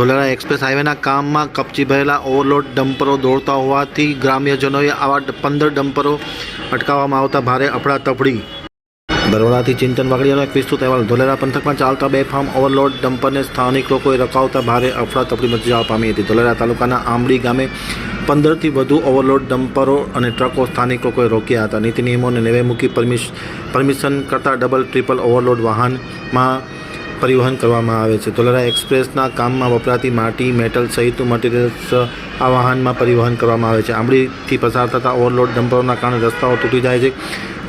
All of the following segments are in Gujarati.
ધોલેરા એક્સપ્રેસ હાઈવેના કામમાં કપચી ભરેલા ઓવરલોડ ડમ્પરો દોડતા હોવાથી ગ્રામ્યજનોએ આવા પંદર ડમ્પરો અટકાવવામાં આવતા ભારે અફડાતફડી. બરોડાથી ચિંતન વાગડિયાનો એક વિસ્તૃત અહેવાલ. ધોલેરા પંથકમાં ચાલતા બે ફાર્મ ઓવરલોડ ડમ્પરને સ્થાનિક લોકોએ રકાવતા ભારે અફડાતફડી મચી પામી હતી. ધોલેરા તાલુકાના આંબડી ગામે પંદરથી વધુ ઓવરલોડ ડમ્પરો અને ટ્રકો સ્થાનિક લોકોએ રોક્યા હતા. નીતિ નિયમોને નેવે મૂકી પરમિશ પરમિશન કરતાં ડબલ, ટ્રિપલ ઓવરલોડ વાહનમાં પરિવહન કરવામાં આવે છે. ધોલેરા એક્સપ્રેસના કામમાં વપરાતી માટી, મેટલ સહિતનું મટીરિયલ્સ આ વાહનમાં પરિવહન કરવામાં આવે છે. આંબળીથી પસાર થતા ઓવરલોડ ડમ્પરોના કારણે રસ્તાઓ તૂટી જાય છે.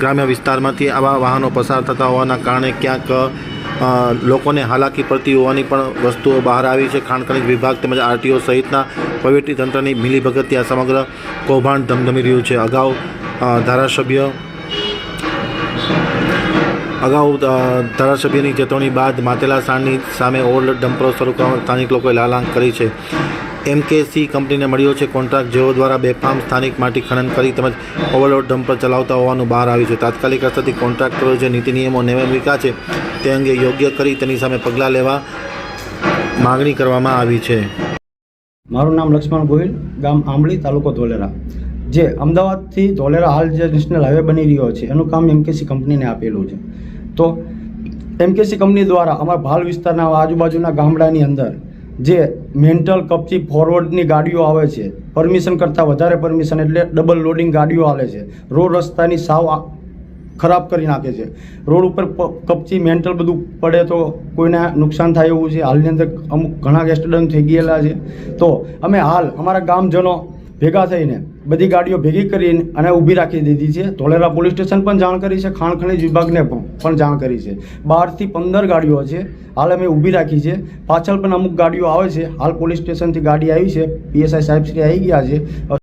ગ્રામ્ય વિસ્તારમાંથી આવા વાહનો પસાર થતા હોવાના કારણે ક્યાંક લોકોને હાલાકી પડતી હોવાની પણ વસ્તુઓ બહાર આવી છે. ખાણ વિભાગ તેમજ આરટીઓ સહિતના વહીવટી તંત્રની મિલીભગતથી આ સમગ્ર કૌભાંડ ધમધમી રહ્યું છે. અગાઉ ધારાસભ્ય અગાઉ ધારાસભ્યની ચેતવણી બાદ માતેલા સાણની સામે ઓવરલોડ ડમ્પરો શરૂ કરવા સ્થાનિક લોકોએ લાલાંક કરી છે. એમકેસી કંપનીને મળ્યો છે કોન્ટ્રાક્ટ, જેઓ દ્વારા બેફામ સ્થાનિક માટી ખનન કરી તેમજ ઓવરલોડ ડમ્પર ચલાવતા હોવાનું બહાર આવ્યું છે. તાત્કાલિક અસરથી કોન્ટ્રાક્ટરો જે નીતિ નિયમો નિયમિકા છે તે અંગે યોગ્ય કરી તેની સામે પગલાં લેવા માગણી કરવામાં આવી છે. મારું નામ લક્ષ્મણ ગોહિલ, ગામ આંબળી, તાલુકો ધોલેરા. જે અમદાવાદથી ધોલેરા હાલ જે નેશનલ હાઈવે બની રહ્યો છે, એનું કામ એમકેસી કંપનીને આપેલું છે. તો એમકેસી કંપની દ્વારા અમારા ભાલ વિસ્તારના આજુબાજુના ગામડાની અંદર જે મેન્ટલ કપચી ફોરવર્ડની ગાડીઓ આવે છે પરમિશન કરતાં વધારે પરમિશન એટલે ડબલ લોડિંગ ગાડીઓ આવે છે, રોડ રસ્તાની સાવ ખરાબ કરી નાખે છે. રોડ ઉપર કપચી મેન્ટલ બધું પડે તો કોઈને નુકસાન થાય એવું છે. હાલની અંદર અમુક ઘણા એક્સિડન્ટ થઈ ગયેલા છે. તો અમે હાલ અમારા ગામજનો ભેગા થઈને બધી ગાડીઓ ભેગી કરીને અને ઊભી રાખી દીધી છે. ધોલેરા પોલીસ સ્ટેશન પણ જાણ કરી છે, ખાણ ખનીજ વિભાગને પણ જાણ કરી છે. બારથી પંદર ગાડીઓ છે. હાલ અમે ઊભી રાખી છે. પાછળ પણ અમુક ગાડીઓ આવે છે. હાલ પોલીસ સ્ટેશનથી ગાડી આવી છે. પીએસઆઈ સાહેબ શ્રી આવી ગયા છે.